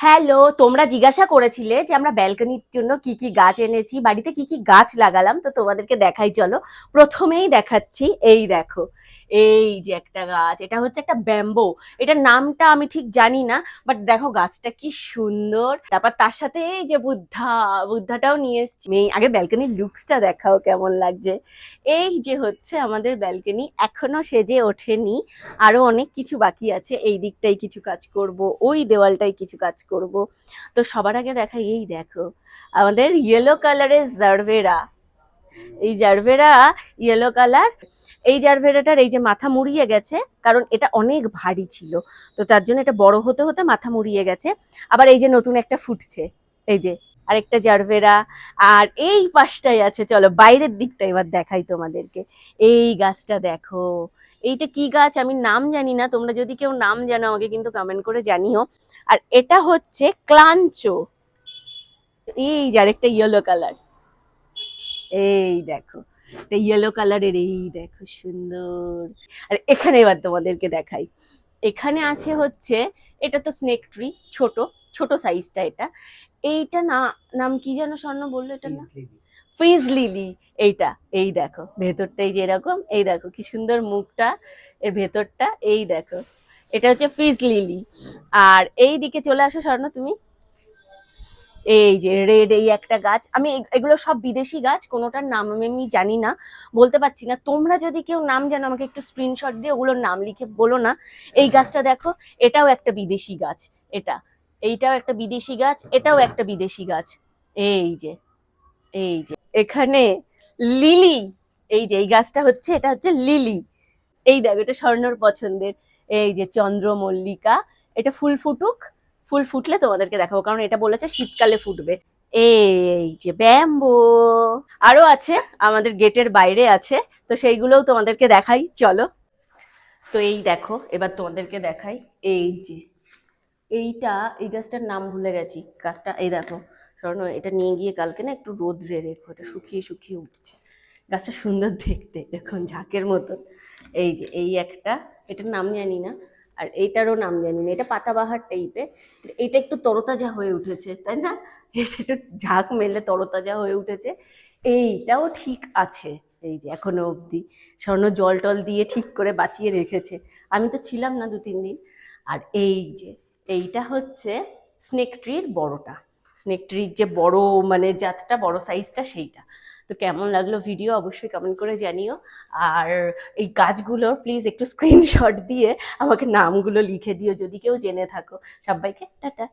Hello, তোমরা জিজ্ঞাসা করেছিলে যে আমরা ব্যালকনির জন্য কি কি গাছ এনেছি, বাড়িতে কি কি গাছ লাগালাম, তো তোমাদেরকে দেখাই, চলো। প্রথমেই দেখাচ্ছি, এই দেখো, এই যে একটা গাছ, এটা হচ্ছে একটা ব্যাম্বো। এটার নামটা আমি ঠিক জানি না বাট দেখো গাছটা কি সুন্দর। তারপর তার সাথে এই যে বুদ্ধা, বুদ্ধাটাও নিয়ে এসছি। মেয়ে, আগে ব্যালকনির লুকসটা দেখাও কেমন লাগছে। এই যে হচ্ছে আমাদের ব্যালকনি, এখনও সেজে ওঠেনি। আরও অনেক কিছু বাকি আছে, এই দিকটাই কিছু কাজ করব, ওই দেওয়ালটাই কিছু কাজ করব। তো সবার আগে দেখা এই দেখো, আমাদের ইয়েলো কালারের জারভেরা। এই জারভেরা ইয়েলো কালার এই জারভেরাটার এই যে মাথা মুড়িয়ে গেছে, কারণ এটা অনেক ভারী ছিল, তো তার জন্য এটা বড় হতে হতে মাথা মুড়িয়ে গেছে। আবার এই যে নতুন একটা ফুটছে, এই যে আরেকটা জারভেরা, আর এই পাশটাই আছে, চলো বাইরের দিকটা এবার দেখাই তোমাদেরকে। এই গাছটা দেখো এইটা কি গাছ আমি নাম জানি না, তোমরা যদি কেউ নাম জানো আমাকে কিন্তু কমেন্ট করে জানিও। আর এটা হচ্ছে ক্লাঞ্চো। এই যে আরেকটা ইয়েলো কালার এই দেখো, এটা ইয়েলো কালারের এই দেখো সুন্দর। আর এখানে এবার তোমাদেরকে দেখাই। এখানে আছে হচ্ছে, এটা তো স্নেক ট্রি ছোট ছোট সাইজটা এটা। এইটা না, নাম কি যেন স্বর্ণ বলল এটা না ফ্রিজ লিলি এইটা, এই দেখো, ভেতরটা এই যে এরকম, এই দেখো, কি সুন্দর মুখটা এর ভেতরটা, এই দেখো, এটা হচ্ছে ফ্রিজ লিলি আর এই দিকে চলে আসো স্বর্ণ তুমি, এই যে রেড এই একটা গাছ, আমি এগুলো সব বিদেশি গাছ, কোনোটার নাম আমি জানি না, বলতে পারছি না, তোমরা যদি কেউ নাম জানো, আমাকে একটু স্ক্রিনশট দিয়ে ওগুলোর নাম লিখে বলো না, এই গাছটা দেখো, এটাও একটা বিদেশি গাছ, এটা, এইটাও একটা বিদেশি গাছ, এটাও একটা বিদেশি গাছ, এই যে এই যে, এখানে লিলি, এই যে, এই গাছটা হচ্ছে, এটা হচ্ছে লিলি। এই দেখো, এটা স্বর্ণর পছন্দের। এই যে, চন্দ্রমল্লিকা, এটা ফুল ফুটুক, ফুল ফুটলে তোমাদেরকে দেখাবো, কারণ এটা বলেছে শীতকালে ফুটবে। এই যে, ব্যাম্বো। আরও আছে, আমাদের গেটের বাইরে আছে, তো সেইগুলোও তোমাদেরকে দেখাই, চলো। তো এই দেখো, এবার তোমাদেরকে দেখাই, এই যে, এইটা, এই গাছটার নাম ভুলে গেছি, গাছটা, এই দেখো। স্বর্ণ এটা নিয়ে গিয়ে কালকে না একটু রোদ্রে রেখো, এটা শুকিয়ে শুকিয়ে উঠছে। গাছটা সুন্দর দেখতে এরকম ঝাঁকের মতন। এই যে, এই একটা, এটার নাম জানি না, আর এইটারও নাম জানি না। এটা পাতাবাহার টাইপের এইটা একটু তরতাজা হয়ে উঠেছে, তাই না? এটা একটু ঝাঁক মেলে তরতাজা হয়ে উঠেছে। এইটাও ঠিক আছে, এই যে এখনও অবধি। স্বর্ণ জল টল দিয়ে ঠিক করে বাঁচিয়ে রেখেছে। আমি তো ছিলাম না দু তিন দিন। আর এই যে, এইটা হচ্ছে স্নেক ট্রির বড়টা। স্নেক ট্রির যে বড় মানে জাতটা, বড় সাইজটা সেইটা। তো কেমন লাগল ভিডিও অবশ্যই কমেন্ট করে জানিও। আর এই গাছগুলোর প্লিজ একটু স্ক্রিনশট দিয়ে আমাকে নামগুলো লিখে দিও, যদি কেউ জেনে থাকো। সবাইকে, টাটা।